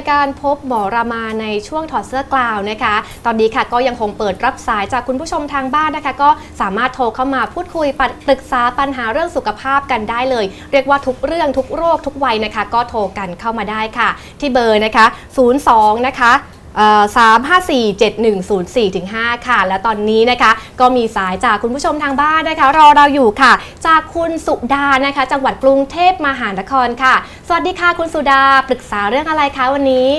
ายการพบหมอรามาในช่วงถอดเสื้อกล่าวนะคะ ตอนนี้ค่ะก็ยังคงเปิดรับสายจากคุณผู้ชมทางบ้านนะคะ ก็สามารถโทรเข้ามาพูดคุยปรึกษาปัญหาเรื่องสุขภาพกันได้เลย เรียกว่าทุกเรื่องทุกโรคทุกวัยนะคะ ก็โทรกันเข้ามาได้ค่ะ ที่เบอร์นะคะ 02 นะคะ สามห้าสี่เจ็ดหนึ่งศูนย์สี่ถึงห้าค่ะ และตอนนี้นะคะ ก็มีสายจากคุณผู้ชมทางบ้านนะคะ รอเราอยู่ค่ะ จากคุณสุดานะคะ จังหวัดกรุงเทพมหานครค่ะ สวัสดีค่ะคุณสุดาปรึกษาเรื่องอะไรคะวันนี้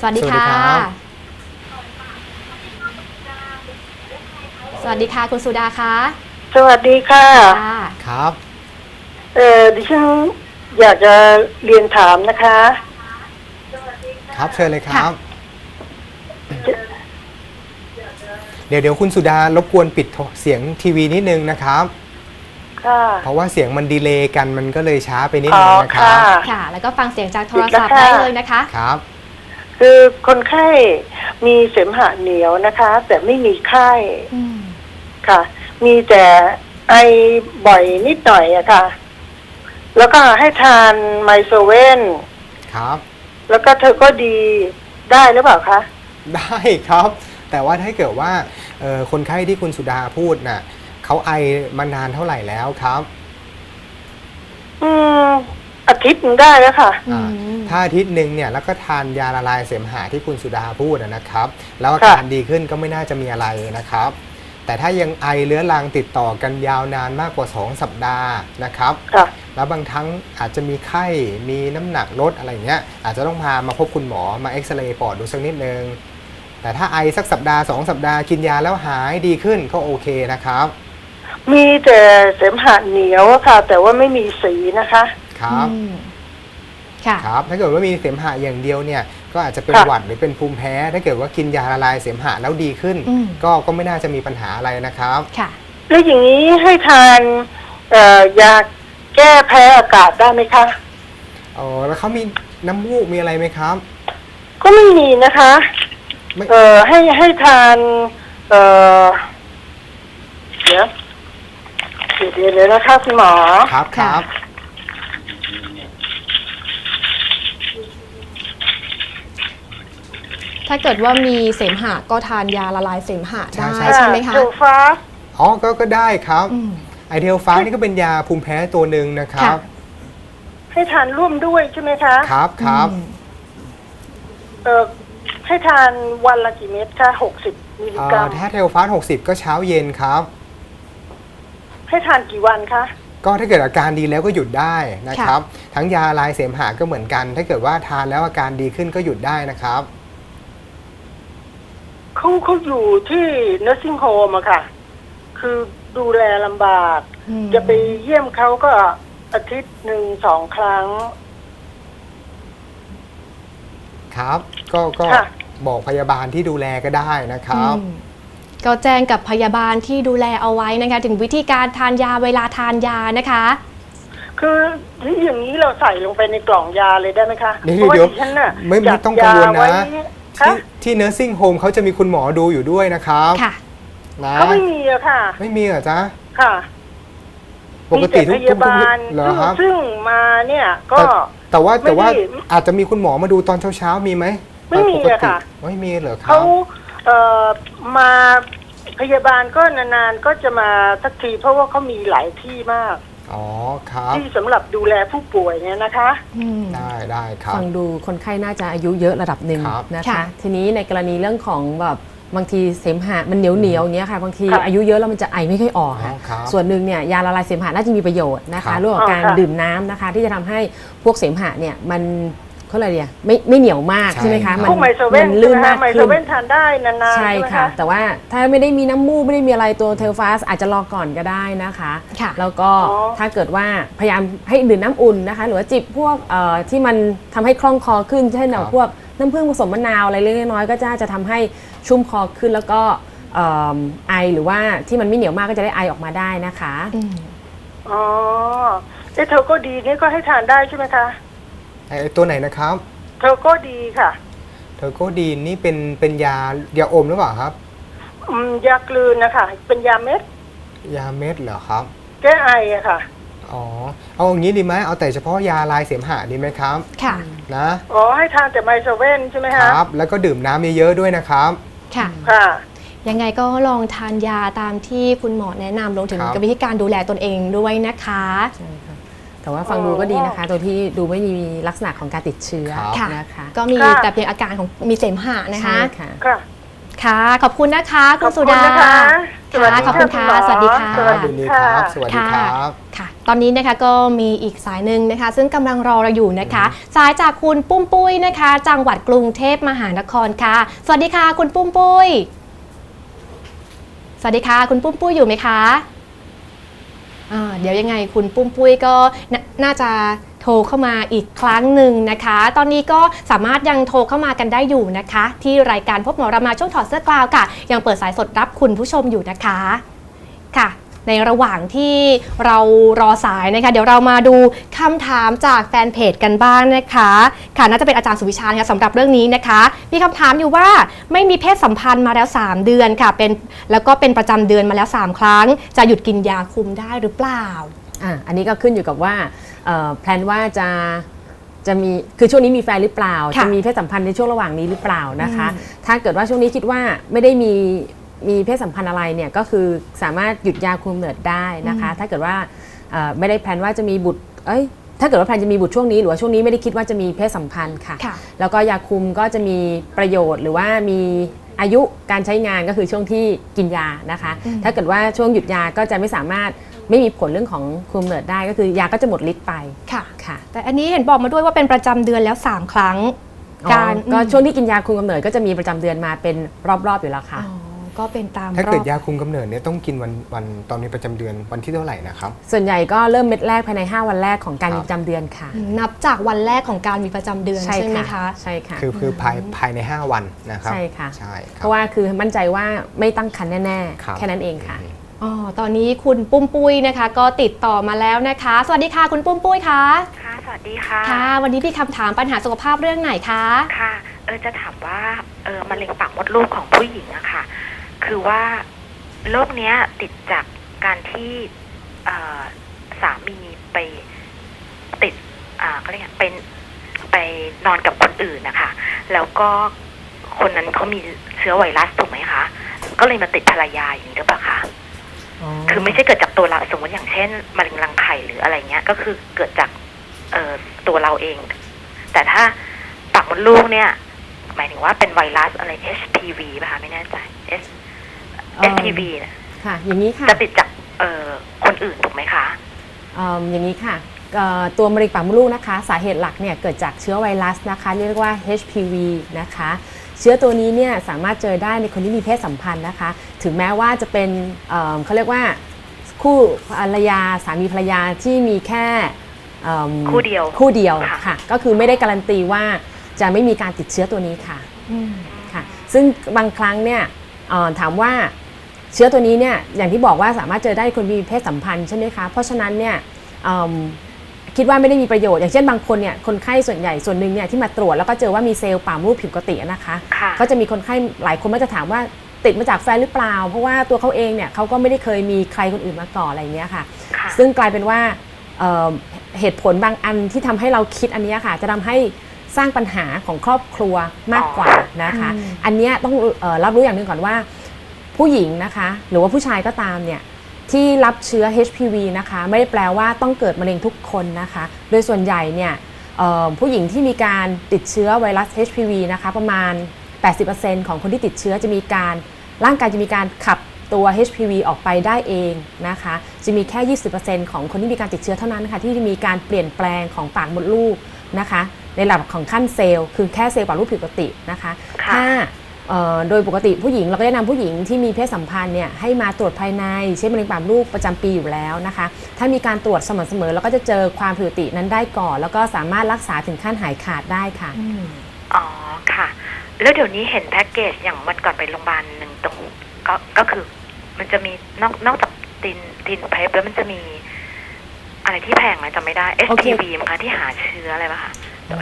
สวัสดีค่ะ สวัสดีครับสวัสดีค่ะคุณสุดาคะสวัสดีค่ะค่ะครับ เอ่อดิฉันอยากจะเรียนถามนะคะ ครับ เชิญเลยครับ เดี๋ยวเดี๋ยวคุณสุดารบกวนปิดโทรเสียงทีวีนิดนึงนะครับ ค่ะเพราะว่าเสียงมันดีเลย์กันมันก็เลยช้าไปนิดอ๋อนึงนะครัค่ะ บ ค่ะ แล้วก็ฟังเสียงจากโทรปิดแล้วศัพท์ค่ะได้เลยนะคะ ครับ คือคนไข้มีเสมหะเหนียวนะคะ แต่ไม่มีไข้อืม ค่ะ มีแต่ไอบ่อยนิดหน่อยอะค่ะ แล้วก็ให้ทานไมโซเวนครับ แล้วก็เธอก็ดีได้หรือเปล่าคะ ได้ครับ แต่ว่าถ้าเกิดว่าเอ่อคนไข้ที่คุณสุดาพูดน่ะเขาไอมานานเท่าไหร่แล้วครับ อืมอาทิตย์หนึงได้แล้วค่ะอือ่ามถ้าอาทิตย์หนึ่งเนี่ยแล้วก็ทานยาละลายเสมหะที่คุณสุดาพูดนะนะครับ แล้วอาการดีขึ้นก็ไม่น่าจะมีอะไรนะครับ แต่ถ้ายังไอเรื้อรังติดต่อกันยาวนานมากกว่า 2 สัปดาห์นะครับค่ะแล้วบางครั้งอาจจะมีไข้ มีน้ำหนักลดอะไรอย่างเงี้ย อาจจะต้องพามาพบคุณหมอมาเอ็กซเรย์ปอดดูสักนิดนึง แต่ถ้าไอสักสัปดาห์ 2 สัปดาห์กินยาแล้วหายดีขึ้นก็โอเคนะครับ มีแต่เสมหะเหนียวอะค่ะ แต่ว่าไม่มีสีนะคะ ครับอืม ค่ะครับถ้าเกิดว่ามีเสมหะอย่างเดียวเนี่ยก็อาจจะเป็นค่ะหวัดหรือเป็นภูมิแพ้ ถ้าเกิดว่ากินยาละลายเสมหะแล้วดีขึ้นอืมก็ก็ไม่น่าจะมีปัญหาอะไรนะครับค่ะแล้วอย่างนี้ให้ทานเอ่อยาแก้แพ้อากาศได้ไหมคะอ๋อแล้วเขามีน้ำมูกมีอะไรไหมครับ ก็ไม่มีนะคะไม่เอ่อให้ให้ทานเอ่อเดี๋ยวเดี๋ยวเดี๋ยวเดี๋ยวนะคะคุณหมอครับคค่ะรับ ถ้าเกิดว่ามีเสมหะก็ทานยาละลายเสมหะใช่ได้ใช่ ใช่ไหมคะเทลฟ้า อ๋อก็ก็ได้ครับอืม ไอเทลฟ้านี่ก็เป็นยาภูมิแพ้ตัวหนึ่งนะครับค่ะให้ทานร่วมด้วยใช่ไหมคะครับครับอืม เอ่อให้ทานวันละกี่เม็ดคะหกสิบมิลลิเอ่กรัอมถ้าเทลฟ้า60 ก็เช้าเย็นครับ ให้ทานกี่วันคะ ก็ถ้าเกิดอาการดีแล้วก็หยุดได้นะครับ ทั้งยาลายเสมหะก็เหมือนกัน ถ้าเกิดว่าทานแล้วอาการดีขึ้นก็หยุดได้นะครับ เขาเขาอยู่ที่ nursing home อะค่ะ คือดูแลลำบาก อืมจะไปเยี่ยมเขาก็อาทิตย์หนึ่งสองครั้ง ครับ ก็ก็ค่ะ บอกพยาบาลที่ดูแลก็ได้นะครับ อืมก็แจ้งกับพยาบาลที่ดูแลเอาไว้นะคะ ถึงวิธีการทานยาเวลาทานยานะคะ คือที่อย่างนี้เราใส่ลงไปในกล่องยาเลยได้ไหมคะเดี๋ยวเพราะว่าเดี๋ยวดิฉันน่ะไม่ไม่จัดต้องกังวลนะ ยาไว้ ที่คะที่ nursing home เขาจะมีคุณหมอดูอยู่ด้วยนะครับค่ะ นะเขาไม่มีอะค่ะ ไม่มีเหรอจ๊ะค่ะปกติทุกมีแต่พทุกยาบาลเหรอซึ่งครับซึ่งมาเนี่ยก็ แต่แต่ว่าไม่แต่ว่าได้อาจจะมีคุณหมอมาดูตอนเช้าๆมีไหมไม่มีปกอะติค่ะ ไม่มีเหรอครัเขาบ เอ่อมาพยาบาลก็นานๆก็จะมาสักทีเพราะว่าเขามีหลายที่มาก อ๋อครับ ที่สำหรับดูแลผู้ป่วยเนี่ยนะคะ อืมได้ได้ครับ ฟังดูคนไข้น่าจะอายุเยอะระดับหนึ่งครับ นะค่ะคะทีนี้ในกรณีเรื่องของแบบบางทีเสมหะมันเหนียวเหนียวๆอย่างเงี้ยค่ะบางทีค่ะอายุเยอะแล้วมันจะไอไม่ค่อยออกอ๋อค่ะครับส่วนหนึ่งเนี่ยยาละลายเสมหะน่าจะมีประโยชน์นะครัคะบ เรื่องของการอ๋อค่ะดื่มน้ำนะคะ ที่จะทำให้พวกเสมหะเนี่ยมัน เขาอะไรเนี่ยไม่ไม่เหนียวมากใช่ใช่ไหมคะครับพวกไมโซเว่นมัใช่ลื่ไหมนคะมากไมโซขึ้นเว่นทานได้นานๆใช่ใช่ไหมค่ะคะแต่ว่าถ้าไม่ได้มีน้ำมูกไม่ได้มีอะไรตัวเทลฟาสอาจจะรอก่อนก็ได้นะคะ ค่ะ แล้วก็อ๋อ ถ้าเกิดว่าพยายามให้ดื่มน้ำอุ่นนะคะ หรือว่าจิบพวกเอ่อที่มันทำให้คล่องคอขึ้นเช่นแบครับบพวกน้ำผึ้งผสมมะนาวอะไรเล็กๆน้อยๆก็จะจะทำให้ชุ่มคอขึ้นแล้วก็เอิ่มไอหรือว่าที่มันไม่เหนียวมากก็จะได้ไอออกมาได้นะคะ อืม อ๋อเอ้เธอก็ดีนี่ก็ให้ทานได้ใช่ไหมคะ ไอ้ตัวไหนนะครับเธอก็ดีค่ะ เทอร์โกดีนนี่เป็นเป็นยายาอมหรือเปล่าครับ อืมยากลืนนะคะ เป็นยาเม็ด ยาเม็ดเหรอครับ แก้ไออะค่ะ อ๋อ เอาอย่างนี้ดีไหมเอาแต่เฉพาะยาลายเสมหะดีไหมครับ ค่ะ นะอ๋อ ให้ทานแต่ไมโซเว่นใช่ไหมคฮะรับ แล้วก็ดื่มน้ำเยอะๆด้วยนะครับ ค่ะ ค่ะ ยังไงก็ลองทานยาตามที่คุณหมอแนะนำรวมถึงครับ กับวิธีการดูแลตนเองด้วยนะคะ ใช่ค่ะ แต่ว่าฟังดูก็ดีนะคะโดยที่ดูไม่มีลักษณะของการติดเชื้อครับค่ะนะคะก็มีค่ะแต่เพียงอาการของมีเสมหะนะคะใช่ค่ะค่ะค่ะ ขอบคุณนะคะขคุอณบสุคุณดานะคะสวัสดีขอบคุณค่ะณหมอสวัสดีค่ะสควัรัสบดียินดีค่ะครับ สวัสดีครับค่ะ ตอนนี้นะคะก็มีอีกสายหนึ่งนะคะ ซึ่งกำลังรอเราอยู่นะคะ สายจากคุณปุ้มปุ้ยนะคะ จังหวัดกรุงเทพมหานครค่ะ สวัสดีค่ะ คุณปุ้มปุ้ย สวัสดีค่ะ คุณปุ้มปุ้ยอยู่ไหมคะอ่า เดี๋ยวยังไงคุณปุ้มปุ้ยก็น่าจะโทรเข้ามาอีกครั้งหนึ่งนะคะ ตอนนี้ก็สามารถยังโทรเข้ามากันได้อยู่นะคะ ที่รายการพบหมอรามาช่วงถอดเสื้อกลาวค่ะ ยังเปิดสายสดรับคุณผู้ชมอยู่นะคะค่ะ ในระหว่างที่เรารอสายนะคะเดี๋ยวเรามาดูคำถามจากแฟนเพจกันบ้างนะคะค่ะน่าจะเป็นอาจารย์สุวิชานะคะสำหรับเรื่องนี้นะคะ มีคำถามอยู่ว่าไม่มีเพศสัมพันธ์มาแล้ว 3 เดือนค่ะเป็นแล้วก็เป็นประจำเดือนมาแล้ว 3 ครั้ง จะหยุดกินยาคุมได้หรือเปล่าอะอันนี้ก็ขึ้นอยู่กับว่าเอ่อแพลนว่าจะจะมีคือช่วงนี้มีแฟนหรือเปล่าค่ะจะมีเพศสัมพันธ์ในช่วงระหว่างนี้หรือเปล่านะคะอืมถ้าเกิดว่าช่วงนี้คิดว่าไม่ได้มี มีเพศสัมพันธ์อะไรเนี่ยก็คือสามารถหยุดยาคุมกำเนิดได้นะคะ ถ้าเกิดว่าเอ่อไม่ได้แพลนว่าจะมีบุตรเอ้ยถ้าเกิดว่าแพลนจะมีบุตรช่วงนี้หรือว่าช่วงนี้ไม่ได้คิดว่าจะมีเพศสัมพันธ์ค่ะค่ะแล้วก็ยาคุมก็จะมีประโยชน์หรือว่ามีอายุการใช้งานก็คือช่วงที่กินยานะคะอืมถ้าเกิดว่าช่วงหยุดยาก็จะไม่สามารถไม่มีผลเรื่องของคุมกำเนิดได้ก็คือยาก็จะหมดฤทธิ์ไปค่ะค่ะ แต่อันนี้เห็นบอกมาด้วยว่าเป็นประจำเดือนแล้ว 3 ครั้ง การอ๋อก็ช่วงที่กินยาคุมกำเนิดก็จะมีประจำเดือนมาเป็นรอบๆอยู่แล้วอ๋ค่ะอ ก็เป็นตามถ้ารเกิอดบยาคุมกำเนิดเนี่ยต้องกินวันวันตอนมีประจำเดือนวันที่เท่าไหร่นะครับ ส่วนใหญ่ก็เริ่มเม็ดแรกภายใน 5 วันแรกของการครับมีประจำเดือนค่ะ นับจากวันแรกของการมีประจำเดือนใช่ไหมคะใช่ค่ะคือคือภายภายใน 5 วันนะครับใช่ค่ะใช่คเพรับราะว่าคือมั่นใจว่าไม่ตั้งครรภ์แน่ครับๆแค่นั้นเองค่ะอ๋อตอนนี้คุณปุ้มปุ้ยนะคะ ก็ติดต่อมาแล้วนะคะ สวัสดีค่ะคุณปุ้มปุ้ยคะค่ะ สวัสดีค่ะค่ะ วันนี้มีคำถามปัญหาสุขภาพเรื่องไหนคะค่ะเออจะถามว่าเออมะเร็งปากมดลูกของผู้หญิงอะค่ะ คือว่าโรคเนี้ยติดจากการที่เอ่อสามีไปติดอ่าเขาเรียกไงเป็นไปนอนกับคนอื่นนะคะ แล้วก็คนนั้นเขามีเชื้อไวรัสถูกไหมคะ ก็เลยมาติดภรรยาอย่างนี้หรือเปล่าคะคือไม่ใช่เกิดจากตัวเราสมมติอย่างเช่นมะเร็งรังไข่หรืออะไรเงี้ย ก็คือเกิดจากเอ่อตัวเราเอง แต่ถ้าปากมดลูกเนี่ย หมายถึงว่าเป็นไวรัสอะไร HPV ป่ะคะไม่แน่ใจ S เอิ่ม HPV เนี่ยค่ะ อย่างนี้ค่ะจะติดจากเอ่อคนอื่นถูกไหมคะ เอิ่มอย่างนี้ค่ะเอ่อตัวมะเร็งปากมดลูกนะคะ สาเหตุหลักเนี่ยเกิดจากเชื้อไวรัสนะคะ เรียกว่า HPV นะคะ เชื้อตัวนี้เนี่ยสามารถเจอได้ในคนที่มีเพศสัมพันธ์นะคะ ถึงแม้ว่าจะเป็นเอิ่มเขาเรียกว่าคู่ภรรยาสามีภรรยาที่มีแค่เอิ่มคู่เดียวคู่เดียวค่ะ ค่ะ ก็คือไม่ได้การันตีว่าจะไม่มีการติดเชื้อตัวนี้ค่ะ อืม ค่ะซึ่งบางครั้งเนี่ยเอ่อถามว่า เชื้อตัวนี้เนี่ยอย่างที่บอกว่าสามารถเจอได้คนมีเพศสัมพันธ์ใช่ไหมคะเพราะฉะนั้นเนี่ยเอิ่มคิดว่าไม่ได้มีประโยชน์อย่างเช่นบางคนเนี่ยคนไข้ส่วนใหญ่ส่วนหนึ่งเนี่ยที่มาตรวจแล้วก็เจอว่ามีเซลล์ป่ามรูปผิดปกตินะคะค่ะก็จะมีคนไข้หลายคนมักจะถามว่าติดมาจากแฟนหรือเปล่า เพราะว่าตัวเขาเองเนี่ยเขาก็ไม่ได้เคยมีใครคนอื่นมาก่อนอะไรอย่างเงี้ยค่ะค่ะ ซึ่งกลายเป็นว่าเอ่อเหตุผลบางอันที่ทำให้เราคิดอันเนี้ยค่ะ จะทำให้สร้างปัญหาของครอบครัวมากกว่านะคะอืมอันเนี้ยต้องเออรับรู้อย่างหนึ่งก่อนว่า ผู้หญิงนะคะ หรือว่าผู้ชายก็ตามเนี่ยที่รับเชื้อ HPV นะคะ ไม่ได้แปลว่าต้องเกิดมะเร็งทุกคนนะคะ โดยส่วนใหญ่เนี่ยเอ่อผู้หญิงที่มีการติดเชื้อไวรัส HPV นะคะประมาณ 80%ของคนที่ติดเชื้อจะมีการร่างกายจะมีการขับตัว HPV ออกไปได้เองนะคะ จะมีแค่ 20%ของคนที่มีการติดเชื้อเท่านั้นค่ะที่จะมีการเปลี่ยนแปลงของปากมดลูกนะคะ ในระดับของขั้นเซลล์คือแค่เซลล์ปากมดลูกผิดปกตินะคะค่ะถ้าเอ่อ โดยปกติผู้หญิงเราก็แนะนำผู้หญิงที่มีเพศสัมพันธ์เนี่ยให้มาตรวจภายในเช่นมะเร็งปากลูกประจำปีอยู่แล้วนะคะ ถ้ามีการตรวจสม่ำเสมอเราก็จะเจอความผิดปกตินั้นได้ก่อน แล้วก็สามารถรักษาถึงขั้นหายขาดได้ค่ะอ๋อค่ะ แล้วเดี๋ยวนี้เห็นแพ็กเกจอย่างมันก่อนไปโรงพยาบาลหนึ่งตรงก็ก็คือมันจะมีนอกนอกจากตินตินเพปแล้วมันจะมี อะไรที่แพงไหมจำไม่ได้โอเค SPV มั้งคะที่หาเชื้ออะไรป่ะคะ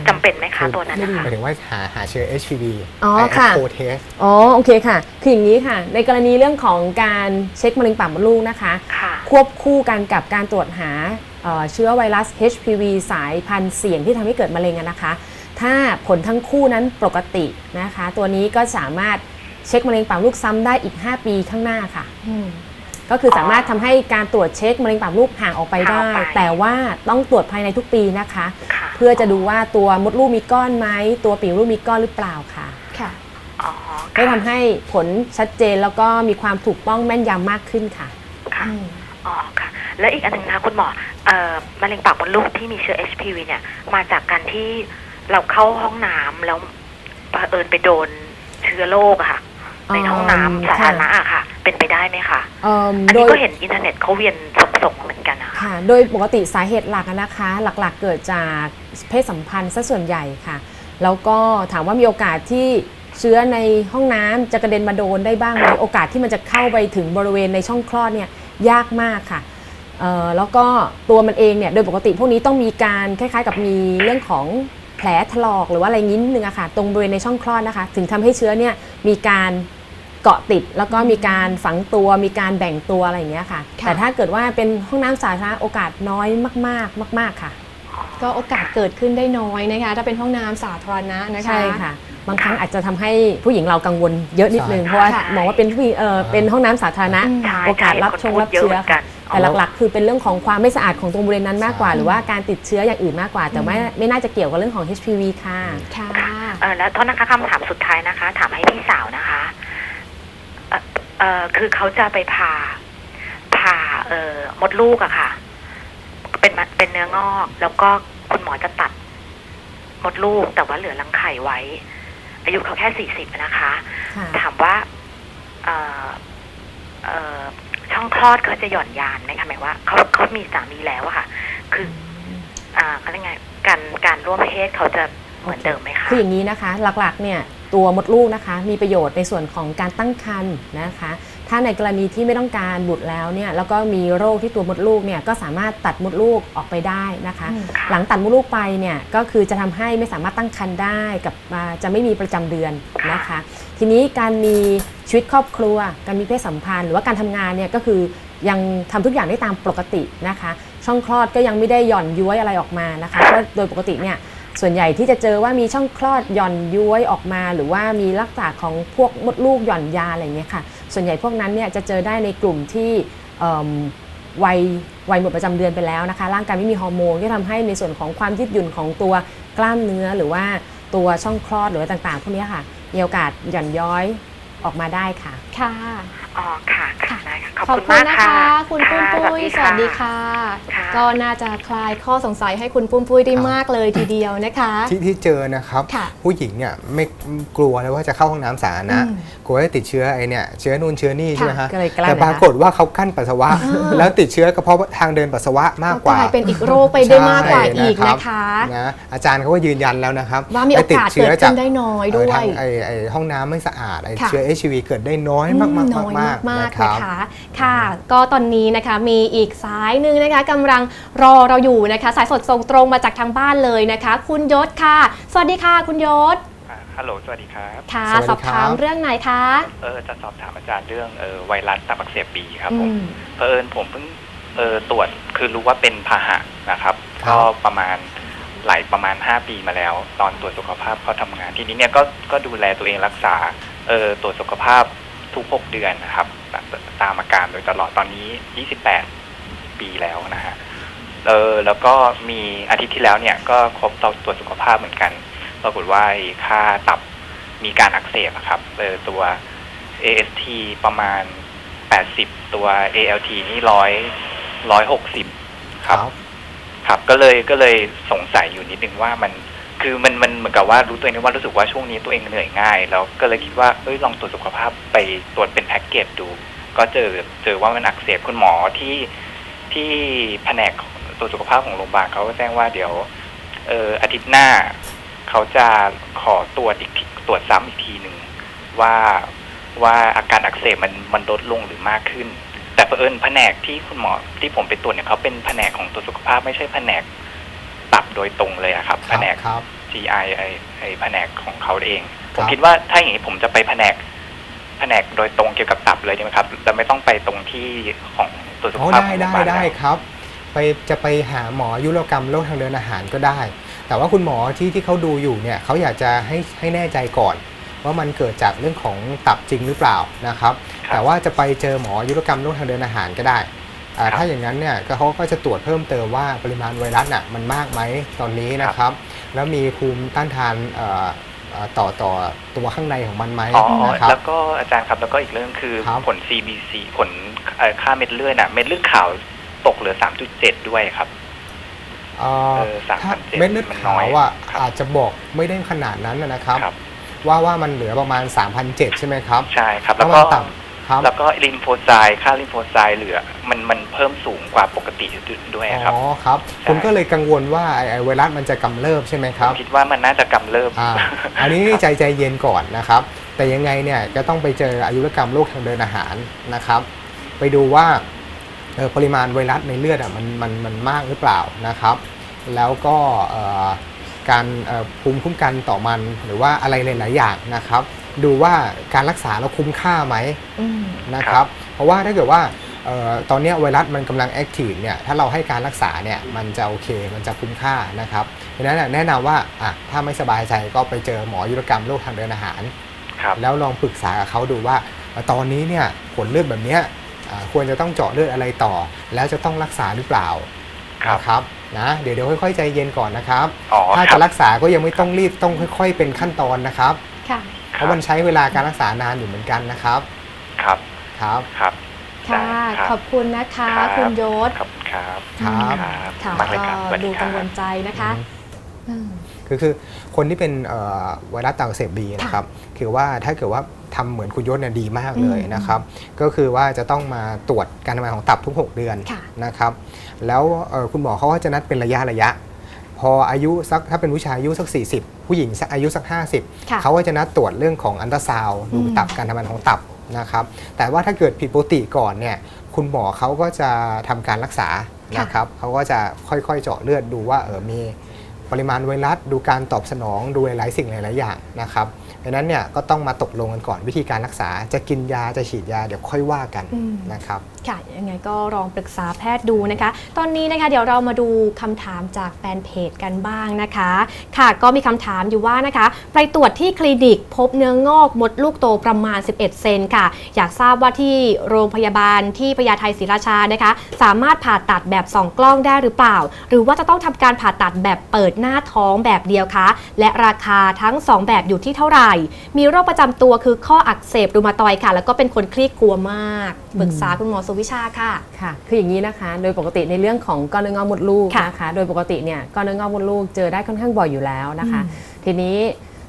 จำเป็นไหมคะตัวนั้นหนะคะมายถึงว่าหาหาเชื้อ HPV อ๋อไค่ะ โคเทสอ๋อโอเคค่ะ คืออย่างนี้ค่ะ ในกรณีเรื่องของการเช็คมะเร็งปากมดลูกนะคะค่ะควบคู่กันกับการตรวจหาเอ่อเชื้อไวรัส HPV สายพันธุ์เสี่ยงที่ทำให้เกิดมะเร็งอะนะคะ ถ้าผลทั้งคู่นั้นปกตินะคะ ตัวนี้ก็สามารถเช็คมะเร็งปากมดลูกซ้ำได้อีก 5 ปีข้างหน้าค่ะอืม ก็คือสามารถทำให้การตรวจเช็คมะเร็งปากมดลูกห่างออกไปได้ห่างออกไปแต่ว่าต้องตรวจภายในทุกปีนะคะค่ะเพื่อจะดูว่าตัวมดลูกมีก้อนไหมตัวปีกมดลูกมีก้อนหรือเปล่าค่ะค่ะอ๋อเพื่อทำให้ผลชัดเจนแล้วก็มีความถูกต้องแม่นยำมากขึ้นค่ะค่ะอืมอ๋อค่ะ และอีกอันหนึ่งนะคะคุณหมอเอ่อมะเร็งปากมดลูกที่มีเชื้อ HPV เนี่ย มาจากการที่เราเข้าห้องน้ำแล้วเผอิญไปโดนเชื้อโรคอะค่ะอ๋อ ในห้องน้ำสาธารณะอะค่ะ เป็นไปได้ไหมคะเอิ่มอันโดนี้ยก็เห็นอินเทอร์เน็ตเขาเวียนส่งๆมาเหมือนกันนะคะค่ะ โดยปกติสาเหตุหลักอะนะคะ หลักๆ เกิดจากเพศสัมพันธ์ซะส่วนใหญ่ค่ะ แล้วก็ถามว่ามีโอกาสที่เชื้อในห้องน้ำจะกระเด็นมาโดนได้บ้างไหมโอกาสที่มันจะเข้าไปถึงบริเวณในช่องคลอดเนี่ยยากมากค่ะเอ่อแล้วก็ตัวมันเองเนี่ยโดยปกติพวกนี้ต้องมีการคล้าย ๆ กับมีเรื่องของแผลถลอกหรือว่าอะไรงี้นิดนึงอะค่ะตรงบริเวณในช่องคลอดนะคะ ถึงทำให้เชื้อเนี่ยมีการ เกาะติดแล้วก็มีการฝังตัวมีการแบ่งตัวอะไรอย่างเงี้ยค่ะค่ะแต่ถ้าเกิดว่าเป็นห้องน้ำสาธารณะโอกาสน้อยมาก ๆ มาก ๆค่ะ ก็โอกาสเกิดขึ้นได้น้อยนะคะ ถ้าเป็นห้องน้ำสาธารณะนะคะใช่ค่ะ บางครั้งอาจจะทำให้ผู้หญิงเรากังวลเยอะนิดนึงใช่เพราะว่าค่ะมองว่าเป็นผู้หญิงเออเป็นห้องน้ำสาธารณะอืมใช่โอกาสรับชงใช่รับเชื้อคนพูดเยอะเหมือนกันแต่หลักๆ คือเป็นเรื่องของความไม่สะอาดของตรงบริเวณนั้นมากกว่าใช่หรือว่าการติดเชื้ออย่างอื่นมากกว่า แต่ไม่ไม่น่าจะเกี่ยวกับเรื่องของ HPV ค่ะค่ะเออแล้วโทษนะคะคำถามสุดท้ายนะคะ ถามให้พี่สาวนะคะ เอ่อเออคือเขาจะไปผ่าผ่าเอ่อมดลูกอะค่ะ เป็นมะเป็นเนื้องอก แล้วก็คุณหมอจะตัดมดลูกแต่ว่าเหลือรังไข่ไว้ อายุเขาแค่สี่สิบนะคะ ค่ะถามว่าเออเออช่องคลอดเขาจะหย่อนยานไหมคะหมายว่าเขาเขามีสามีแล้วอะค่ะ คือ อ่าเขาเรียกไงการการร่วมเพศเขาจะเหมือนเดิมไหมคะ คืออย่างนี้นะคะ หลักๆ เนี่ย ตัวมดลูกนะคะ มีประโยชน์ในส่วนของการตั้งครรภ์นะคะ ถ้าในกรณีที่ไม่ต้องการบุตรแล้วเนี่ยแล้วก็มีโรคที่ตัวมดลูกเนี่ยก็สามารถตัดมดลูกออกไปได้นะคะอืมค่ะหลังตัดมดลูกไปเนี่ยก็คือจะทำให้ไม่สามารถตั้งครรภ์ได้กับอ่าจะไม่มีประจำเดือนนะคะ ทีนี้การมีชีวิตครอบครัว การมีเพศสัมพันธ์ หรือว่าการทำงานเนี่ยก็คือยังทำทุกอย่างได้ตามปกตินะคะ ช่องคลอดก็ยังไม่ได้หย่อนย้วยอะไรออกมานะคะเพราะโดยปกติเนี่ย ส่วนใหญ่ที่จะเจอว่ามีช่องคลอดหย่อนย้วยออกมา หรือว่ามีลักษณะของพวกมดลูกหย่อนยาอะไรเงี้ยค่ะ ส่วนใหญ่พวกนั้นเนี่ยจะเจอได้ในกลุ่มที่วัยวัยหมดประจำเดือนไปแล้วนะคะ ร่างกายไม่มีฮอร์โมนก็ทำให้ในส่วนของความยืดหยุ่นของตัวกล้ามเนื้อหรือว่าตัวช่องคลอดหรือต่างๆพวกนี้ค่ะมีโอกาสหย่อนย้อยออกมาได้ค่ะ ค่ะ อ๋อค่ะค่ะได้ค่ะขอบขอบคุณคุณมากนะค่ะ คะ คุณปุ้มปุ้ยสวัสดีค่ะ ค่ะก็น่าจะคลายข้อสงสัยให้คุณปุ้มปุ้ยได้ครับมากเลยทีเดียวนะคะ ที่ที่เจอนะครับ ค่ะผู้หญิงเนี่ยไม่กลัวเลยว่าจะเข้าห้องน้ำสาธารณะอืมกลัวจะติดเชื้อไอเนี่ยเชื้อนู่นเชื้อนี่ใช่ไหมฮะก็เลยกลั้นแต่ปรากฏว่าเขากั้นปัสสาวะแล้วติดเชื้อกระเพาะทางเดินปัสสาวะมากกว่ากลายเป็นอีกโรคไปได้มากกว่าอีกใช่นะคะนะอาจารย์เขาก็ยืนยันแล้วนะครับว่ามีโอกาสไปติชื้เกิดขึ้นได้น้อยด้วยเทางไอไอห้องน้ำไม่สะอาดไอค่ะเชื้อ HIV เกิดได้น้อยมากมากน้อยมากมากนะๆครันะบคะค่ะ ก็ตอนนี้นะคะมีอีกสายหนึ่งนะคะกำลังรอเราอยู่นะคะ สายสดส่งตรงมาจากทางบ้านเลยนะคะ คุณยศค่ะ สวัสดีค่ะ คุณยศอ่าฮัลโหล สวัสดีครับ ค่ะสวัสดีสอบถามครับเรื่องไหนคะ เออ จะสอบถามอาจารย์เรื่องเออไวรัสตับอักเสบบีครับผมอืมเพอเอิญผมเพิ่งเออตรวจคือรู้ว่าเป็นพาหะนะครับครับ ก็ประมาณหลายประมาณ 5 ปีมาแล้ว ตอนตรวจสุขภาพเขาทำงาน ทีนี้เนี่ยก็ก็ดูแลตัวเองรักษาเออตรวจสุขภาพ ทุก 6 เดือนนะครับตาตามอาการโดยตลอดตอนนี้ 28 ปีแล้วนะฮะเออแล้วก็มีอาทิตย์ที่แล้วเนี่ยก็ครบตรวจสุขภาพเหมือนกันปรากฏว่าไอ้ค่าตับมีการอักเสบอะครับเออตัว AST ประมาณ 80 ตัว ALT นี่ร้อยร้อยหกสิบครับ ครับก็เลยก็เลยสงสัยอยู่นิดนึงว่ามัน คือมันมันเหมือนกับว่ารู้ตัวเองว่ารู้สึกว่าช่วงนี้ตัวเองเหนื่อยง่ายแล้วก็เลยคิดว่าเอ้ยลองตรวจสุขภาพไปตรวจเป็นแพ็กเกจดู ก็เจอเจอว่ามันอักเสบคุณหมอที่ที่แผนกตรวจสุขภาพของโรงพยาบาลเขาก็แจ้งว่าเดี๋ยว เอออาทิตย์หน้าเขาจะขอตรวจอีกตรวจซ้ำอีกทีหนึ่งว่าว่าอาการอักเสบมันมันลดลงหรือมากขึ้น แต่เผอิญแผนกที่คุณหมอที่ผมไปตรวจเนี่ยเขาเป็นแผนกของตรวจสุขภาพไม่ใช่แผนก ตับโดยตรงเลยอะครับคแผรับนกครับ GI ไอไอแผนกของเขาเอง ผมครับคิดว่าถ้าอย่างนี้ผมจะไปแผนก แผนกโดยตรงเกี่ยวกับตับเลยใช่ไหมครับจะไม่ต้องไปตรงที่ของตัวจสุขอ๋อภาพได้ของโรงพได้ยาบาลได้แล้วครับไปจะไปหาหมออายุรกรรมโรคทางเดินอาหารก็ได้ แต่ว่าคุณหมอที่ที่เขาดูอยู่เนี่ยเขาอยากจะให้ให้แน่ใจก่อน ว่ามันเกิดจากเรื่องของตับจริงหรือเปล่านะครับครับแต่ว่าจะไปเจอหมออายุรกรรมโรคทางเดินอาหารก็ได้อ่าครับ ถ้าอย่างนั้นเนี่ยก็เขาก็จะตรวจเพิ่มเติมว่าปริมาณไวรัสน่ะมันมากไหมตอนนี้นะครับ แล้วมีภูมิต้านทานเอ่อเอ่อต่อต่อตัวข้างในของมันไหมอ๋อนะครับแล้วก็อาจารย์ครับแล้วก็อีกเรื่องคือครับผล CBC ผลเอ่อค่าเม็ดเลือดน่ะเม็ดเลือดขาวตกเหลือ 3.7 ด้วยครับเอ่อเออ3,700ถ้าเม็ดเลือดมันน้ขาอยวอะครับอาจจะบอกไม่ได้ขนาดนั้นนะนะครับครับ ว่าว่ามันเหลือประมาณ 3,007 ใช่ไหมครับ ใช่ครับเพแล้วราะก็มันต่ำครับ แล้วก็ลิมโฟไซต์ค่าลิมโฟไซต์เหลือมันมันเพิ่มสูงกว่าปกติด้วยครับอ๋อครับใช่คุณก็เลยกังวลว่าไอ้ไอ้ไวรัสมันจะกำเริบใช่ไหมครับคิดว่ามันน่าจะกำเริบอ่าอันนี้ใจใจเย็นก่อนนะครับ แต่ยังไงเนี่ยก็ต้องไปเจออายุรกรรมโรคทางเดินอาหารนะครับ ไปดูว่าเอ่อปริมาณไวรัสในเลือดอะมันมันมันมากหรือเปล่านะครับ แล้วก็เอ่อการเอ่อภูมิคุ้มกันต่อมันหรือว่าอะไรหลาย ๆ อย่างนะครับดูว่าการรักษาเราคุ้มค่าไหมอืมนะครับ เพราะว่าถ้าเกิดว่าเอ่อตอนเนี้ยไวรัสมันกำลังแอคทีฟเนี่ยถ้าเราให้การรักษาเนี่ยมันจะโอเคมันจะคุ้มค่านะครับดังนั้นนะแนะนำว่าอะถ้าไม่สบายใจก็ไปเจอหมอยุรกรรมโรคทางเดินอาหารครับแล้วลองปรึกษากับเขาดูว่าเอ่อตอนนี้เนี่ยผลเลือดแบบเนี้ยอ่าควรจะต้องเจาะเลือดอะไรต่อ แล้วจะต้องรักษาหรือเปล่าครับนะครับนะเดี๋ยวเดี๋ยวค่อยๆใจเย็นก่อนนะครับอ๋อถ้าครัจะบรักษาก็ยังไม่ต้องรีบต้องค่อย ๆ เป็นขั้นตอนนะครับ ค่ะ เพราะมันใช้เวลาการรักษานานอยู่เหมือนกันนะครับ ครับครับครับ ค่ะได้รับขอบคุณนะคะครับคุณยศขอบคุณครับครับครับค่ะมากเลยครับสก็วัสดูดีคกัรังบวลใจนะคะอืมคือคือคนที่เป็นเอ่อไวรัสตับอักเสบบีนะครับ คือว่าถ้าเกิดว่าทำเหมือนคุณยศเนี่ยดีมากเลยอืมนะครับ ก็คือว่าจะต้องมาตรวจการทำงานของตับทุก 6 เดือนค่ะนะครับ แล้วเอ่อคุณหมอเขาก็จะนัดเป็นระยะระยะ พออายุสักถ้าเป็นผู้ชายอายุสัก 40 ผู้หญิงสักอายุสักค่ะ50 เขาก็จะนัดตรวจเรื่องของอันตราซาวด์ดูอืมตับการทำงานของตับนะครับ แต่ว่าถ้าเกิดผิดปกติก่อนเนี่ยคุณหมอเขาก็จะทำการรักษานะครับเขาก็จะค่อยๆเจาะเลือดดูว่าเออมีปริมาณไวรัสดูการตอบสนองดูหลายๆสิ่งหลายๆอย่างนะครับดังนั้นเนี่ยก็ต้องมาตกลงกันก่อนวิธีการรักษาจะกินยาจะฉีดยาเดี๋ยวค่อยว่ากันอืมนะครับค่ะยังไงก็ลองปรึกษาแพทย์ดูนะคะ ตอนนี้นะคะเดี๋ยวเรามาดูคำถามจากแฟนเพจกันบ้างนะคะ ค่ะก็มีคำถามอยู่ว่านะคะ ไปตรวจที่คลินิกพบเนื้องอกมดลูกโตประมาณ 11 เซนค่ะ อยากทราบว่าที่โรงพยาบาลที่พญาไทศรีราชานะคะ สามารถผ่าตัดแบบสองกล้องได้หรือเปล่า หรือว่าจะต้องทำการผ่าตัดแบบเปิดหน้าท้องแบบเดียวคะ และราคาทั้ง 2 แบบอยู่ที่เท่าไหร่ มีโรคประจำตัวคือข้ออักเสบรูมาตอยค่ะ แล้วก็เป็นคนคลี่กลัวมากปรึกษาคุณหมอสุวิชาค่ะ ค่ะ คืออย่างนี้นะคะ โดยปกติในเรื่องของก้อนเนื้องอกมดลูกค่ะนะคะ โดยปกติเนี่ยก้อนเนื้องอกมดลูกเจอได้ค่อนข้างบ่อยอยู่แล้วนะคะอืมทีนี้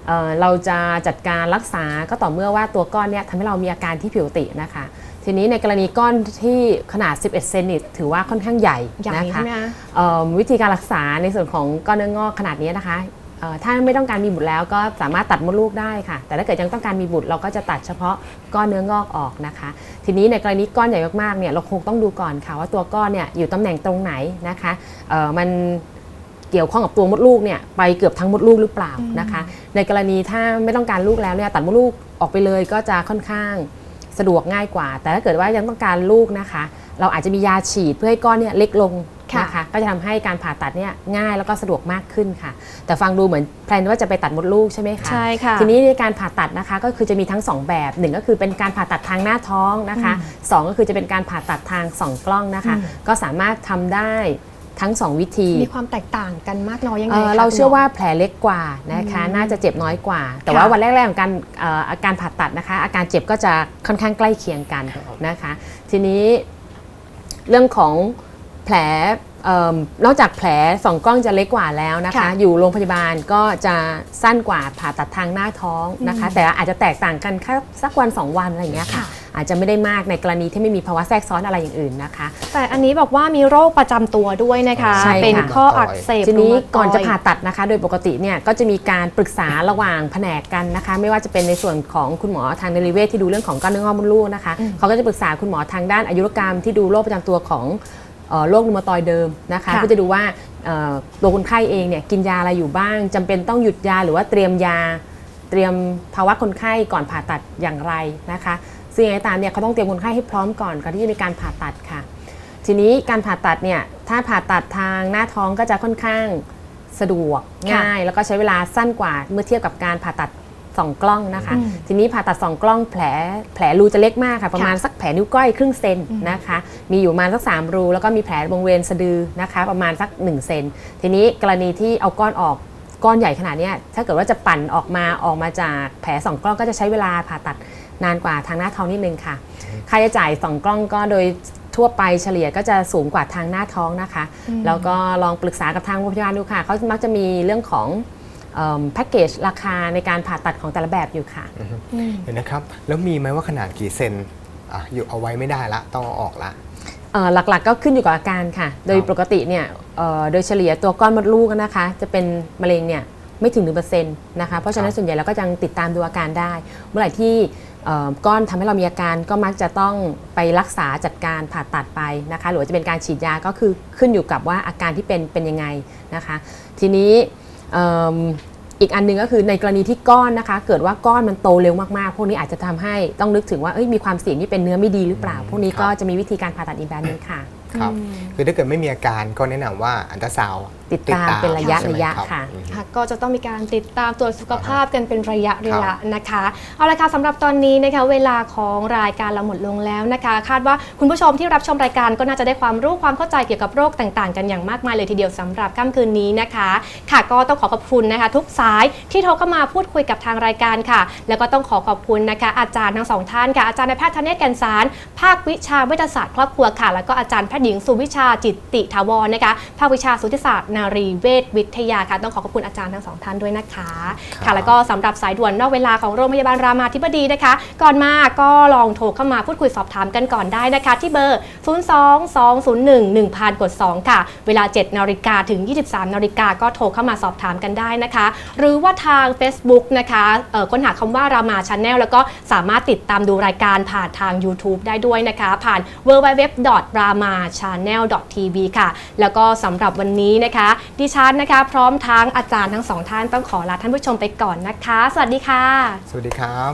เอ่อเราจะจัดการรักษาก็ต่อเมื่อว่าตัวก้อนเนี่ยทำให้เรามีอาการที่ผิดปกตินะคะ ทีนี้ในกรณีก้อนที่ขนาด 11 เซนนี่ถือว่าค่อนข้างใหญ่ใหญ่นะใช่คะไหมคะเอ่อวิธีการรักษาในส่วนของก้อนเนื้องอกขนาดนี้นะคะเอ่อ ถ้าไม่ต้องการมีบุตรแล้วก็สามารถตัดมดลูกได้ค่ะ แต่ถ้าเกิดยังต้องการมีบุตรเราก็จะตัดเฉพาะก้อนเนื้องอกออกนะคะ ทีนี้ในกรณีก้อนใหญ่มากๆเนี่ยเราคงต้องดูก่อนค่ะว่าตัวก้อนเนี่ยอยู่ตำแหน่งตรงไหนนะคะมันเกี่ยวข้องกับตัวมดลูกเนี่ยไปเกือบทั้งมดลูกหรือเปล่านะคะ ในกรณีถ้าไม่ต้องการลูกแล้วเนี่ยตัดมดลูกออกไปเลยก็จะค่อนข้างสะดวกง่ายกว่า แต่ถ้าเกิดว่ายังต้องการลูกนะคะ เราอาจจะมียาฉีดเพื่อให้ก้อนเนี่ยเล็กลง นะคะก็จะทำให้การผ่าตัดเนี่ยง่ายแล้วก็สะดวกมากขึ้นค่ะ แต่ฟังดูเหมือนแพลนว่าจะไปตัดมดลูกใช่ไหมคะใช่ค่ะทีนี้ในการผ่าตัดนะคะก็คือจะมีทั้ง 2 แบบหนึ่งก็คือเป็นการผ่าตัดทางหน้าท้องนะคะสองก็คือจะเป็นการผ่าตัดทางสองกล้องนะคะอืมก็สามารถทำได้ทั้ง 2 วิธี มีความแตกต่างกันมากน้อยยังไงเอ่อคะเราคุณหมเชื่อว่าแผลเล็กกว่านะคะอืมน่าจะเจ็บน้อยกว่า แต่ค่ะว่าวันแรกๆของการเอ่ออาการผ่าตัดนะคะ อาการเจ็บก็จะค่อนข้างใกล้เคียงกันนะคะ ทีนี้เรื่องของ แผลเอิ่มนอกจากแผลสองกล้องจะเล็กกว่าแล้วนะคะค่ะอยู่โรงพยาบาลก็จะสั้นกว่าผ่าตัดทางหน้าท้องนะคะ แต่อาจจะแตกต่างกันแค่สักวัน 2 วันอะไรอย่างเงี้ยค่ะค่ะอาจจะไม่ได้มากในกรณีที่ไม่มีภาวะแทรกซ้อนอะไรอย่างอื่นนะคะ แต่อันนี้บอกว่ามีโรคประจำตัวด้วยนะคะใช่ค่ะเป็นข้ออักเสบทีนี้รูมาตยด์ก่อนจะผ่าตัดนะคะ โดยปกติเนี่ยก็จะมีการปรึกษาระหว่างแผนกกันนะคะ ไม่ว่าจะเป็นในส่วนของคุณหมอทางเดลิเวทที่ดูเรื่องของก้อนเนื้องอกมดลูกนะคะอืมเขาก็จะปรึกษาคุณหมอทางด้านอายุรกรรมที่ดูโรคประจำตัวของเอ่อ โรครูมาตอยด์เดิมนะคะค่ะเพื่อจะดูว่าเอ่อตัวคนไข้เองเนี่ยกินยาอะไรอยู่บ้างจำเป็นต้องหยุดยาหรือว่าเตรียมยา เตรียมภาวะคนไข้ก่อนผ่าตัดอย่างไรนะคะซึ่งอย่างไรก็ตามเนี่ยเขาต้องเตรียมคนไข้ให้พร้อมก่อนก่อนที่จะมีการผ่าตัดค่ะ ทีนี้การผ่าตัดเนี่ยถ้าผ่าตัดทางหน้าท้องก็จะค่อนข้างสะดวกค่ะง่าย แล้วก็ใช้เวลาสั้นกว่าเมื่อเทียบกับการผ่าตัด สองกล้องนะคะอืมทีนี้ผ่าตัดสองกล้องแผลแผลรูจะเล็กมากค่ะ ประมาณค่ะสักแผลนิ้วก้อยครึ่งเซนอืมนะคะ มีอยู่ประมาณสักสามรู แล้วก็มีแผลบริเวณสะดือนะคะ ประมาณสัก1เซนทีนี้กรณีที่เอาก้อนออกก้อนใหญ่ขนาดเนี้ยถ้าเกิดว่าจะปั่นออกมาออกมาจากแผลสองกล้องก็จะใช้เวลาผ่าตัดนานกว่าทางหน้าท้องนิดนึงค่ะ ค่าใช้จ่ายสองกล้องก็โดยทั่วไปเฉลี่ยก็จะสูงกว่าทางหน้าท้องนะคะ แล้วก็ลองปรึกษากับทางโรงพยาบาลดูค่ะ เขามักจะมีเรื่องของ แพ็กเกจราคาในการผ่าตัดของแต่ละแบบอยู่ค่ะอืมเห็นนะครับ แล้วมีไหมว่าขนาดกี่เซนอะอยู่เอาไว้ไม่ได้ละต้องเอาออกละ เอ่อหลักๆก็ขึ้นอยู่กับอาการค่ะ โดยปกติเนี่ยเอ่อโดยเฉลี่ยตัวก้อนมดลูกนะคะ จะเป็นมะเร็งเนี่ยไม่ถึง1%นะคะ เพราะฉะนั้คนรับ ส่วนใหญ่เราก็ยังติดตามดูอาการได้ เมื่อไหร่ที่เอ่อก้อนทำให้เรามีอาการก็มักจะต้องไปรักษาจัดการผ่าตัดไปนะคะ หรือว่าจะเป็นการฉีดยาก็คือขึ้นอยู่กับว่าอาการที่เป็นเป็นยังไงนะคะ ทีนี้เอิ่มอีกอันหนึงก็คือในกรณีที่ก้อนนะคะ เกิดว่าก้อนมันโตเร็วมากๆ พวกนี้อาจจะทำให้ต้องนึกถึงว่าเอ้ยมีความเสี่ยงที่เป็นเนื้อไม่ดีหรือเปล่า พวกนี้ก็จะมีวิธีการผ่าตัดอีกแบบหนึงค่ะครับคือถ้าเกิดไม่มีอาการก็แนะนำว่าอันตราซาวด์ ติดตามเป็นระยะใช่ไหมระยะรับค่ะ อืม ค่ะก็จะต้องมีการติดตามตรวจสุขภาพกันเป็นระยะระยะนะคะเอาละค่ะสำหรับตอนนี้นะคะเวลาของรายการเราหมดลงแล้วนะคะ คาดว่าคุณผู้ชมที่รับชมรายการก็น่าจะได้ความรู้ความเข้าใจเกี่ยวกับโรคต่างๆ กันอย่างมากมายเลยทีเดียวสำหรับค่ำคืนนี้นะคะ ค่ะก็ต้องขอขอบคุณนะคะ ทุกสายที่โทรเข้ามาพูดคุยกับทางรายการค่ะ แล้วก็ต้องขอขอบคุณนะคะ อาจารย์ทั้งสองท่านค่ะอาจารย์นายแพทย์ธเนศแกันสาร ภาควิชาเวชศาสตร์ครอบครัวค่ะ แล้วก็อาจารย์แพทย์หญิงสุวิชาจิตติถาวรนะคะภาควิชาสุติศาสตร์นารีเวชวิทยาค่ะ ต้องขอขอบคุณอาจารย์ทั้งสองท่านด้วยนะคะครับค่ะแล้วก็สำหรับสายด่วนนอกเวลาของโรงพยาบาลรามาธิบดีนะคะ ก่อนมาก็ลองโทรเข้ามาพูดคุยสอบถามกันก่อนได้นะคะ ที่เบอร์ 0 2 2 0 1 1 0 0กด2ค่ะ เวลา 7นาฬิกาถึง 23นาฬิกาก็โทรเข้ามาสอบถามกันได้นะคะ หรือว่าทาง Facebook นะคะเอ่อค้นหาคำว่ารามาช n แนลแล้วก็สามารถติดตามดูรายการผ่านทาง YouTube ได้ด้วยนะคะ ผ่าน www.ramachannel.tv ค่ะ แล้วก็สำหรับวันนี้นะคะดิฉันนะคะ พร้อมทั้งอาจารย์ทั้งสองท่านต้องขอลาท่านผู้ชมไปก่อนนะคะ สวัสดีค่ะ สวัสดีครับ